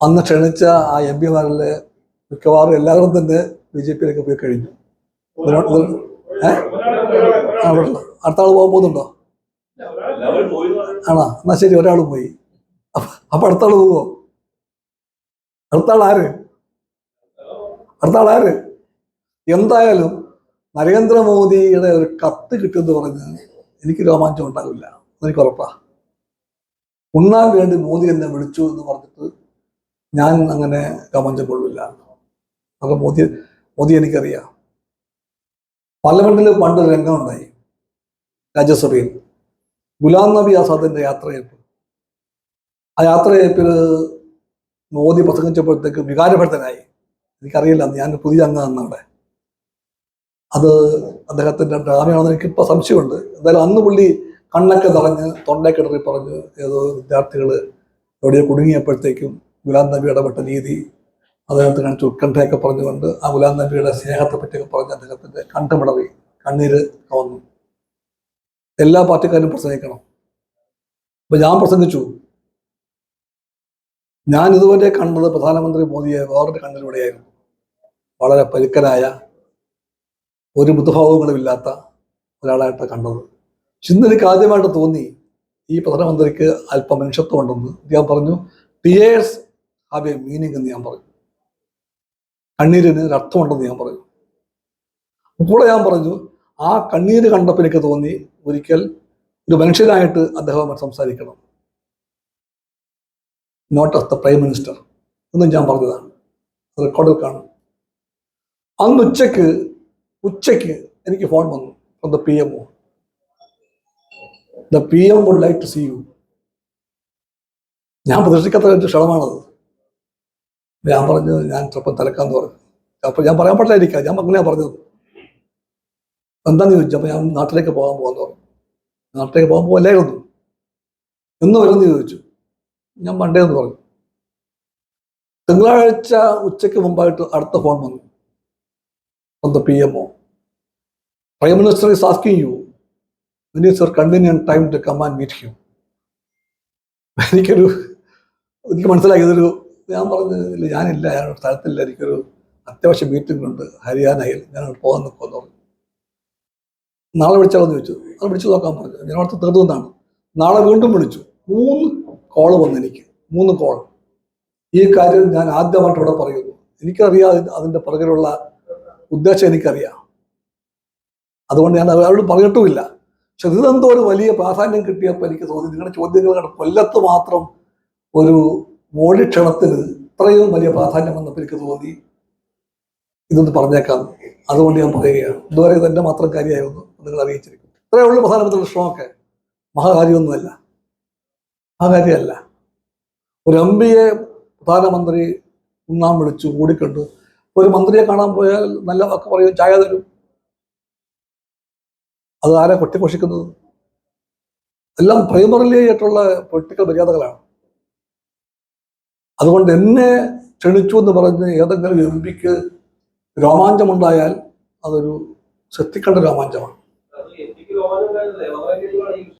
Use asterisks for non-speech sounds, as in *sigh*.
അന്ന് ക്ഷണിച്ച ആ എം പിമാരിലെ മിക്കവാറും എല്ലാവരും തന്നെ ബി ജെ പിയിലേക്ക് പോയി കഴിഞ്ഞു? അടുത്ത ആൾ പോകാൻ പോകുന്നുണ്ടോ? ആണോ? എന്നാ ശരി ഒരാൾ പോയി. അപ്പൊ അടുത്ത ആൾ പോവോ? അടുത്ത ആൾ ആര്? അടുത്ത ആൾ ആര്? എന്തായാലും നരേന്ദ്രമോദിയുടെ ഒരു കത്ത് കിട്ടുമെന്ന് പറഞ്ഞ് എനിക്ക് രോമാഞ്ചം ഉണ്ടാവില്ല. എനിക്ക് ഉറപ്പാ. ഉണ്ണാൻ വേണ്ടി മോദി എന്നെ വിളിച്ചു എന്ന് പറഞ്ഞിട്ട് ഞാൻ അങ്ങനെ രോമാഞ്ചം കൊള്ളില്ല അത് മോദി മോദി എനിക്കറിയാം. പാർലമെന്റിൽ പണ്ട് രംഗം ഉണ്ടായി. രാജ്യസഭയിൽ. ഗുലാം നബി ആസാദിന്റെ യാത്രയപ്പ് ആ യാത്രയപ്പിൽ മോദി പ്രസംഗിച്ചപ്പോഴത്തേക്ക് വികാരഭരിതനായി. എനിക്കറിയില്ല ഞാൻ പുതിയ അംഗമാണ് അവിടെ. അത് അദ്ദേഹത്തിന്റെ ഡ്രാമയാണെന്ന് എനിക്ക് ഇപ്പൊ സംശയമുണ്ട്. എന്തായാലും അന്ന് പുള്ളി കണ്ണൊക്കെ നിറഞ്ഞ് തൊണ്ടയൊക്കെ ഇടറി പറഞ്ഞ് ഏതോ വിദ്യാർത്ഥികൾ എവിടെയോ കുടുങ്ങിയപ്പോഴത്തേക്കും ഗുലാം നബി ഇടപെട്ട രീതി അദ്ദേഹത്തെ കാണിച്ച് ഉത്കണ്ഠയൊക്കെ പറഞ്ഞുകൊണ്ട് ആ ഗുലാം നബിയുടെ സ്നേഹത്തെ പറ്റിയൊക്കെ പറഞ്ഞ് അദ്ദേഹത്തിന്റെ കണ്ടുമിടറി കണ്ണീര് കവന്നു എല്ലാ പാർട്ടിക്കാരും പ്രസംഗിക്കണം. അപ്പൊ ഞാൻ പ്രസംഗിച്ചു. ഞാൻ ഇതുവരെ കണ്ടത് പ്രധാനമന്ത്രി മോദിയെ വേറൊരു കണ്ണിലൂടെയായിരുന്നു. വളരെ പരുക്കനായ ഒരു ബുദ്ധഭാവങ്ങളും ഇല്ലാത്ത ഒരാളായിട്ട് കണ്ടത്. ഇന്ന് ആദ്യമായിട്ട് തോന്നി ഈ പ്രധാനമന്ത്രിക്ക് അല്പം മനുഷ്യത്വം ഉണ്ടെന്ന്. ഞാൻ പറഞ്ഞു ടിയേഴ്സ് ഹാവ് മീനിങ് എന്ന് ഞാൻ പറഞ്ഞു കണ്ണീരിന് രക്തമുണ്ടെന്ന് ഞാൻ പറഞ്ഞു കൂടെ ഞാൻ പറഞ്ഞു ആ കണ്ണീര് കണ്ടപ്പോൾ എനിക്ക് തോന്നി ഒരിക്കൽ ഒരു മനുഷ്യനായിട്ട് അദ്ദേഹം സംസാരിക്കണം. Note of the prime minister എന്നും ഞാൻ പറഞ്ഞതാണ്. റെക്കോർഡിൽ കാണും. അന്ന് ഉച്ചയ്ക്ക് ഉച്ചയ്ക്ക് എനിക്ക് ഫോൺ വന്നു from the P M O the P M would like to see you ഞാൻ പ്രതീക്ഷിക്കാത്ത ക്ഷണമാണത്. ഞാൻ പറഞ്ഞു ഞാൻ ചിലപ്പോൾ തലക്കാന്ന് പറഞ്ഞു. അപ്പൊ ഞാൻ പറയാൻ പറ്റില്ലായിരിക്കാം ഞാൻ അങ്ങനെയാ പറഞ്ഞത്. എന്താന്ന് ചോദിച്ചു? അപ്പൊ ഞാൻ നാട്ടിലേക്ക് പോകാൻ പോകാന്ന് പറഞ്ഞു. നാട്ടിലേക്ക് പോകാൻ പോകല്ലായിരുന്നു എന്ന് വരുമെന്ന് ചോദിച്ചു. ഞാൻ മണ്ടേ എന്ന് പറഞ്ഞു. തിങ്കളാഴ്ച ഉച്ചയ്ക്ക് മുമ്പായിട്ട് അടുത്ത ഫോൺ വന്നു. from P MO prime minister is asking you, when is your convenient time to and meet him? *laughs* എനിക്കൊരു എനിക്ക് മനസ്സിലാക്കിയതൊരു ഞാൻ പറഞ്ഞില്ല ഞാനില്ല ഒരു സ്ഥലത്തില്ല എനിക്കൊരു അത്യാവശ്യം മീറ്റിംഗ് ഉണ്ട് ഹരിയാനയിൽ ഞാൻ പോകാൻ നിൽക്കുമെന്ന് പറഞ്ഞു. നാളെ വിളിച്ചാലെന്ന് ചോദിച്ചു. അത് വിളിച്ചു നോക്കാൻ പറഞ്ഞു. ഞാൻ അവിടുത്തെ തീർന്നതാണ് നാളെ വീണ്ടും വിളിച്ചു. മൂന്ന് കോൾ വന്നു എനിക്ക്. മൂന്ന് കോൾ ഈ കാര്യം ഞാൻ ആദ്യമായിട്ട് ഇവിടെ പറയുന്നു. എനിക്കറിയാം അതിന്റെ പുറകിലുള്ള ഉദ്ദേശം എനിക്കറിയാം. അതുകൊണ്ട് ഞാൻ അവരോട് പറഞ്ഞിട്ടുമില്ല. പക്ഷെ ഇതെന്തോ ഒരു വലിയ പ്രാധാന്യം കിട്ടിയപ്പോൾ എനിക്ക് തോന്നി നിങ്ങളുടെ ചോദ്യങ്ങൾ കൊല്ലത്ത് മാത്രം ഒരു മോഡി ക്ഷണത്തിന് ഇത്രയും വലിയ പ്രാധാന്യം വന്നപ്പോൾ എനിക്ക് തോന്നി ഇതൊന്ന് പറഞ്ഞേക്കാം. അതുകൊണ്ട് ഞാൻ പറയുകയാണ്. ഇതുവരെ ഇതെന്റെ മാത്രം കാര്യമായിരുന്നു നിങ്ങൾ അറിയിച്ചിരിക്കും. ഇത്രയേ ഉള്ളൂ പ്രധാനമന്ത്രിയുടെ വിഷമമൊക്കെ മഹാകാര്യമൊന്നുമല്ല. മഹാകാര്യമല്ല. ഒരു എം പിയെ പ്രധാനമന്ത്രി ഒന്നാം വിളിച്ചു കൂടിക്കണ്ടു ഒരു മന്ത്രിയെ കാണാൻ പോയാൽ നല്ല വാക്ക് പറയും ചായ തരും. അത് ആരാ കൊട്ടിഘോഷിക്കുന്നത്? എല്ലാം പ്രൈമറിലി ആയിട്ടുള്ള പൊളിറ്റിക്കൽ മര്യാദകളാണ്. അതുകൊണ്ട് എന്നെ ക്ഷണിച്ചു എന്ന് പറഞ്ഞ് ഏതെങ്കിലും എം പിക്ക് രോമാഞ്ചമുണ്ടായാൽ അതൊരു ശ്രദ്ധിക്കേണ്ട രോമാഞ്ചമാണ്.